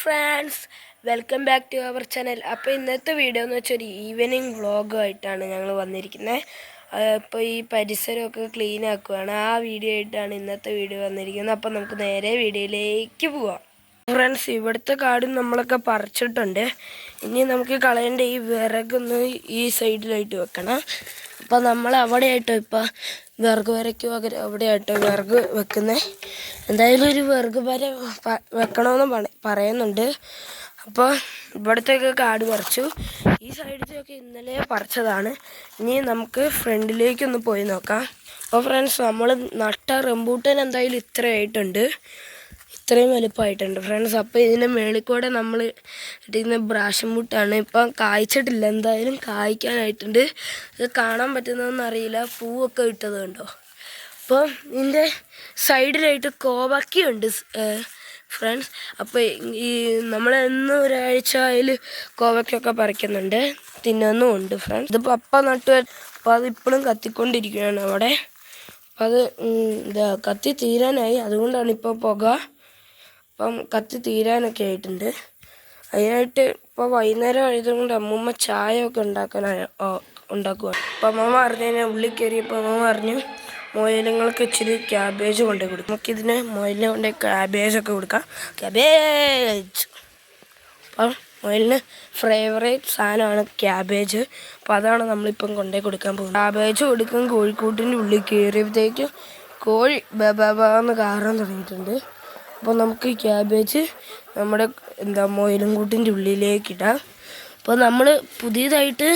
Friends welcome back to our channel അപ്പോൾ ഇന്നത്തെ video എന്ന് വെച്ചാൽ ഒരു ഈവനിങ് വ്ളോഗായിട്ടാണ് ഞങ്ങൾ വന്നിരിക്കുന്നത് ഇപ്പോൾ ഈ പരിസരമൊക്കെ ക്ലീൻ ആക്കുകയാണ് ആ വീഡിയോ ആയിട്ടാണ് ഇന്നത്തെ വീഡിയോ വന്നിരിക്കുന്നത്. അപ്പോൾ നമുക്ക് നേരെ വീഡിയോയിലേക്ക് പോവാം. ഫ്രണ്ട്സ് ഇവിടുത്തെ കാടും നമ്മളൊക്കെ പറിച്ചിട്ടുണ്ട്. ഇനി നമുക്ക് കളയേണ്ട ഈ വിറകൊന്ന് ഈ സൈഡിലായിട്ട് വെക്കണം. അപ്പോൾ നമ്മൾ അവിടെയായിട്ടോ ഇപ്പം വിറക് വരയ്ക്ക് പകരം അവിടെയായിട്ടോ വിറക് വെക്കുന്നത് എന്തായാലും ഒരു വിറക് വര വെക്കണമെന്ന് പറയുന്നുണ്ട്. അപ്പോൾ ഇവിടത്തേക്ക് കാട് പറിച്ചു. ഈ സൈഡിലൊക്കെ ഇന്നലെ പറിച്ചതാണ്. ഇനി നമുക്ക് ഫ്രണ്ടിലേക്കൊന്ന് പോയി നോക്കാം. അപ്പോൾ ഫ്രണ്ട്സ് നമ്മൾ നട്ട റെമ്പൂട്ടൻ എന്തായാലും ഇത്രയായിട്ടുണ്ട്. ഇത്രയും വലുപ്പമായിട്ടുണ്ട് ഫ്രണ്ട്സ് അപ്പോൾ ഇതിന്റെ മേളിൽ കൂടെ നമ്മൾ ഇട്ടിരുന്ന ബ്രാഷൻ മുട്ടാണ് ഇപ്പം കായ്ച്ചിട്ടില്ല. എന്തായാലും കായ്ക്കാനായിട്ടുണ്ട്. ഇത് കാണാൻ പറ്റുന്നതെന്ന് അറിയില്ല. പൂവൊക്കെ ഇട്ടത് കണ്ടോ? അപ്പോൾ ഇതിന്റെ സൈഡിലായിട്ട് കോവക്കയുണ്ട് ഫ്രണ്ട്സ് അപ്പോൾ ഈ നമ്മൾ എന്നും ഒരാഴ്ച അതിൽ കോവയ്ക്കൊക്കെ പറിക്കുന്നുണ്ട്. തിന്നുന്നും ഉണ്ട് ഫ്രണ്ട്സ് ഇതിപ്പോൾ അപ്പ നട്ടു അപ്പോൾ അത് ഇപ്പോഴും കത്തിക്കൊണ്ടിരിക്കുകയാണ് അവിടെ. അത് എന്താ ഇതാ കത്തി തീരാനായി. അതുകൊണ്ടാണ് ഇപ്പോൾ പുക അപ്പം കത്തി തീരാനൊക്കെ ആയിട്ടുണ്ട്. അതിനായിട്ട് ഇപ്പോൾ വൈകുന്നേരം ആയതുകൊണ്ട് അമ്മൂമ്മ ചായ ഒക്കെ ഉണ്ടാക്കാൻ ഉണ്ടാക്കുക അപ്പം അമ്മമ്മ അറിഞ്ഞു കഴിഞ്ഞാൽ ഉള്ളിൽ കയറിയപ്പോൾ അമ്മമ്മ പറഞ്ഞു മുയലുങ്ങൾക്ക് ഇച്ചിരി ക്യാബേജ് കൊണ്ടേ കൊടുക്കും. നമുക്കിതിന് മുയലിനെ കൊണ്ട് ക്യാബേജ് ഒക്കെ കൊടുക്കാം. ക്യാബേജ് അപ്പം മുയലിന് ഫേവറേറ്റ് സാധനമാണ് ക്യാബേജ് അപ്പം അതാണ് നമ്മളിപ്പം കൊണ്ടേ കൊടുക്കാൻ പോകുന്നത്. ക്യാബേജ് കൊടുക്കും കോഴിക്കൂട്ടിന്റെ ഉള്ളിൽ കയറിയപ്പോഴത്തേക്കും കോഴി ബബാന്ന് കാറാൻ തുടങ്ങിയിട്ടുണ്ട്. അപ്പോൾ നമുക്ക് ക്യാബേജ് നമ്മുടെ എന്താ മുയലും കൂട്ടിന്റെ ഉള്ളിലേക്ക് ഇടാം അപ്പോൾ നമ്മൾ പുതിയതായിട്ട്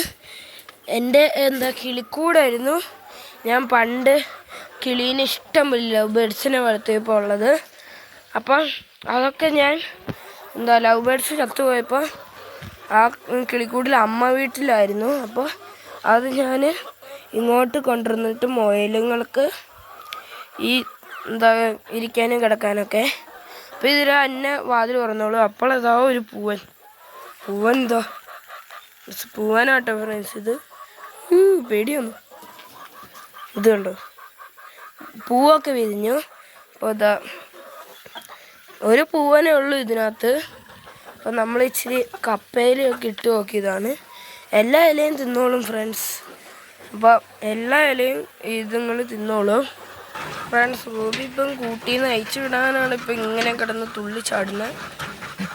എന്റെ എന്താ കിളിക്കൂടായിരുന്നു. ഞാൻ പണ്ട് കിളീനെ ഇഷ്ടം പോലെ ബേഡ്സിനെ വളർത്തിയപ്പോൾ ഉള്ളത്. അപ്പം അതൊക്കെ ഞാൻ എന്താ ലവ് ബേഡ്സ് ചത്തുപോയപ്പോൾ ആ കിളിക്കൂട്ടിൽ അമ്മ വീട്ടിലായിരുന്നു. അപ്പോൾ അത് ഞാൻ ഇങ്ങോട്ട് കൊണ്ടുവന്നിട്ട് മുയലുങ്ങൾക്ക് ഈ എന്താ ഇരിക്കാനും കിടക്കാനൊക്കെ അപ്പോൾ ഇതിൽ അന്നെ വാതിൽ തുറന്നോളൂ. അപ്പോൾ ഇതാ ഒരു പൂവൻ. പൂവൻ എന്തോ പൂവനാട്ടോ ഫ്രണ്ട്സ് ഇത്. പേടിയൊന്നു? ഇത് കണ്ടോ? പൂവൊക്കെ വിരിഞ്ഞു. അപ്പോൾ ഇതാ ഒരു പൂവനേ ഉള്ളൂ ഇതിനകത്ത്. അപ്പോൾ നമ്മൾ ഇച്ചിരി കപ്പയിലൊക്കെ ഇട്ട് നോക്കിയതാണ്. എല്ലാ ഇലയും തിന്നോളും ഫ്രണ്ട്സ് അപ്പോൾ എല്ലാ ഇലയും ഇതുങ്ങൾ തിന്നോളും. ഫ്രണ്ട്സ് ഗോപി ഇപ്പം കൂട്ടിയിൽ നിന്ന് അയച്ചു വിടാനാണ് ഇപ്പം ഇങ്ങനെ കിടന്ന് തുള്ളി ചാടുന്നത്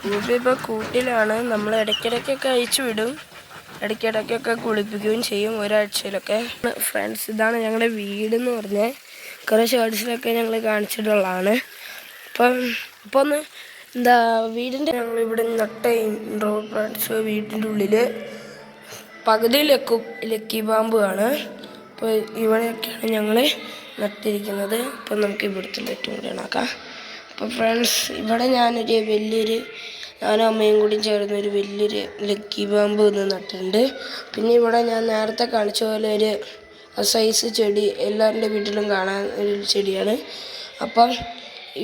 ഗോപി ഇപ്പം കൂട്ടിലാണ്. നമ്മൾ ഇടയ്ക്കിടയ്ക്കൊക്കെ അയച്ചു വിടും. ഇടയ്ക്കിടയ്ക്കൊക്കെ കുളിപ്പിക്കുകയും ചെയ്യും ഒരാഴ്ചയിലൊക്കെ. ഫ്രണ്ട്സ് ഇതാണ് ഞങ്ങളുടെ വീട് എന്ന് പറഞ്ഞ് കുറേ ഷോർട്സിലൊക്കെ ഞങ്ങൾ കാണിച്ചിട്ടുള്ളതാണ്. അപ്പം ഇപ്പോൾ ഒന്ന് എന്താ വീടിന്റെ ഞങ്ങൾ ഇവിടെ നട്ട ഇൻട്രോ ഫ്രണ്ട്സ് വീടിന്റെ ഉള്ളിൽ പകുതി ലക്കു ലക്കി പാമ്പുമാണ് അപ്പോൾ ഇവിടെയൊക്കെയാണ് ഞങ്ങൾ നട്ടിരിക്കുന്നത്. അപ്പം നമുക്ക് ഇവിടുത്തെ ബെറ്റും കൂടി ഉണ്ടാക്കാം അപ്പോൾ ഫ്രണ്ട്സ് ഇവിടെ ഞാനൊരു വലിയൊരു ഞാനും അമ്മയും കൂടി ചേർന്ന് ഒരു വലിയൊരു ലക്കി ബാമ്പ് ഒന്ന് നട്ടിട്ടുണ്ട്. പിന്നെ ഇവിടെ ഞാൻ നേരത്തെ കാണിച്ച പോലെ ഒരു സൈസ് ചെടി എല്ലാവരുടെ വീട്ടിലും കാണാൻ ഒരു ചെടിയാണ്. അപ്പം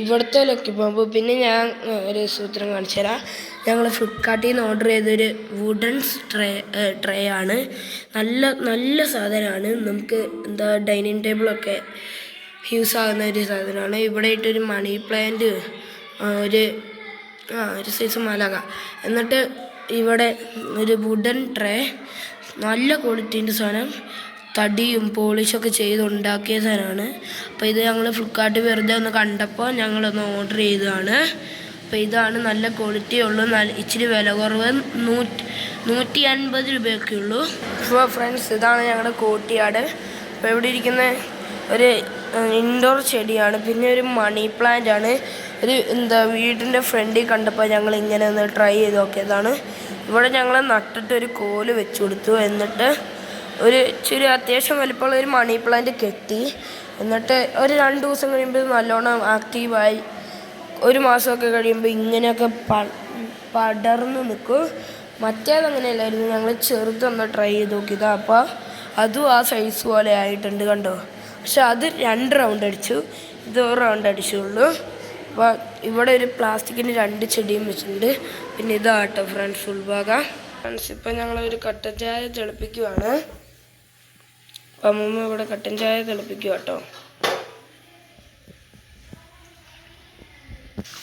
ഇവിടുത്തെ ലക്കി പോകുമ്പോൾ പിന്നെ ഞാൻ ഒരു സൂത്രം കാണിച്ചു തരാം. ഞങ്ങൾ ഫ്ലിപ്കാർട്ടിൽ നിന്ന് ഓർഡർ ചെയ്തൊരു വുഡൻ ട്രേ ട്രേ ആണ്. നല്ല നല്ല സാധനമാണ് നമുക്ക് എന്താ ഡൈനിങ് ടേബിളൊക്കെ യൂസ് ആകുന്ന ഒരു സാധനമാണ് ഇവിടെ ഇട്ടൊരു മണി പ്ലാന്റ് ഒരു ആ ഒരു സൈസ് മലക എന്നിട്ട് ഇവിടെ ഒരു വുഡൻ ട്രേ നല്ല ക്വാളിറ്റീന്റെ സാധനം. തടിയും പോളിഷൊക്കെ ചെയ്ത് ഉണ്ടാക്കിയ സാധനമാണ്. അപ്പോൾ ഇത് ഞങ്ങൾ ഫ്ലിപ്കാർട്ടിൽ വെറുതെ ഒന്ന് കണ്ടപ്പോൾ ഞങ്ങളൊന്ന് ഓർഡർ ചെയ്തതാണ്. അപ്പോൾ ഇതാണ് നല്ല ക്വാളിറ്റി ഉള്ളു നല്ല ഇച്ചിരി വില കുറവ് നൂറ്റി നൂറ്റി അൻപത് രൂപയൊക്കെ ഉള്ളൂ. അപ്പോൾ ഫ്രണ്ട്സ് ഇതാണ് ഞങ്ങളുടെ കോട്ടിയാട്. അപ്പോൾ ഇവിടെ ഇരിക്കുന്ന ഒരു ഇൻഡോർ ചെടിയാണ്. പിന്നെ ഒരു മണി പ്ലാന്റ് ആണ്. ഒരു എന്താ വീടിന്റെ ഫ്രണ്ടിൽ കണ്ടപ്പോൾ ഞങ്ങൾ ഇങ്ങനെ ഒന്ന് ട്രൈ ചെയ്ത് നോക്കിയതാണ്. ഇവിടെ ഞങ്ങൾ നട്ടിട്ട് ഒരു കോൽ വെച്ച് കൊടുത്തു. എന്നിട്ട് ഒരു ഇച്ചിരി അത്യാവശ്യം വലിപ്പമുള്ള ഒരു മണി പ്ലാന്റ് കെട്ടി. എന്നിട്ട് ഒരു രണ്ട് ദിവസം കഴിയുമ്പോൾ നല്ലോണം ആക്റ്റീവായി ഒരു മാസമൊക്കെ കഴിയുമ്പോൾ ഇങ്ങനെയൊക്കെ പടർന്ന് നിൽക്കും മറ്റേത് അങ്ങനെയല്ലായിരുന്നു. ഞങ്ങൾ ചെറുതൊന്ന് ട്രൈ ചെയ്ത് നോക്കിയതാ. അപ്പോൾ അതും ആ സൈസ് പോലെ ആയിട്ടുണ്ട് കണ്ടോ? പക്ഷെ അത് രണ്ട് റൗണ്ട് അടിച്ചു. ഇത് ഒരു റൗണ്ട് അടിച്ചുള്ളൂ അപ്പോൾ ഇവിടെ ഒരു പ്ലാസ്റ്റിക്കിന്റെ രണ്ട് ചെടിയും വെച്ചിട്ടുണ്ട്. പിന്നെ ഇതാട്ടോ ഫ്രണ്ട്സ് ഉൾഭാഗം. ഫ്രണ്ട്സ് ഇപ്പം ഞങ്ങളൊരു കട്ടൻ ചായ തിളപ്പിക്കുവാണ്. അമ്മൂമ്മ ഇവിടെ കട്ടൻ ചായ തിളപ്പിക്കുക കേട്ടോ.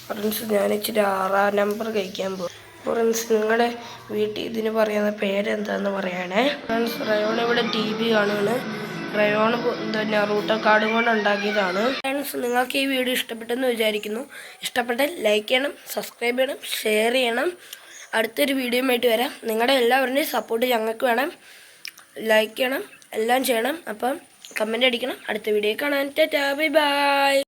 ഫ്രണ്ട്സ് ഞാൻ ഇച്ചിരി ആറാം നമ്പർ കഴിക്കാൻ പോകും ഫ്രണ്ട്സ് നിങ്ങളുടെ വീട്ടിൽ ഇതിന് പറയുന്ന പേരെന്താന്ന് പറയണേ. ഫ്രണ്ട്സ് റയോൺ ഇവിടെ ടി വി കാണുകയാണ് റയോൺ പിന്നെ റൂട്ടർ കാർഡ് കൊണ്ട് ഉണ്ടാക്കിയതാണ്. ഫ്രണ്ട്സ് നിങ്ങൾക്ക് ഈ വീഡിയോ ഇഷ്ടപ്പെട്ടെന്ന് വിചാരിക്കുന്നു. ഇഷ്ടപ്പെട്ടാൽ ലൈക്ക് ചെയ്യണം സബ്സ്ക്രൈബ് ചെയ്യണം ഷെയർ ചെയ്യണം. അടുത്തൊരു ആയിട്ട് വരാം. നിങ്ങളുടെ എല്ലാവരുടെയും സപ്പോർട്ട് ഞങ്ങൾക്ക് വേണം. ലൈക്ക് ചെയ്യണം. എല്ലാം ചെയ്യണം. അപ്പം കമന്റ് അടിക്കണം. അടുത്ത വീഡിയോ കാണാൻ ടാറ്റാ ബൈ ബൈ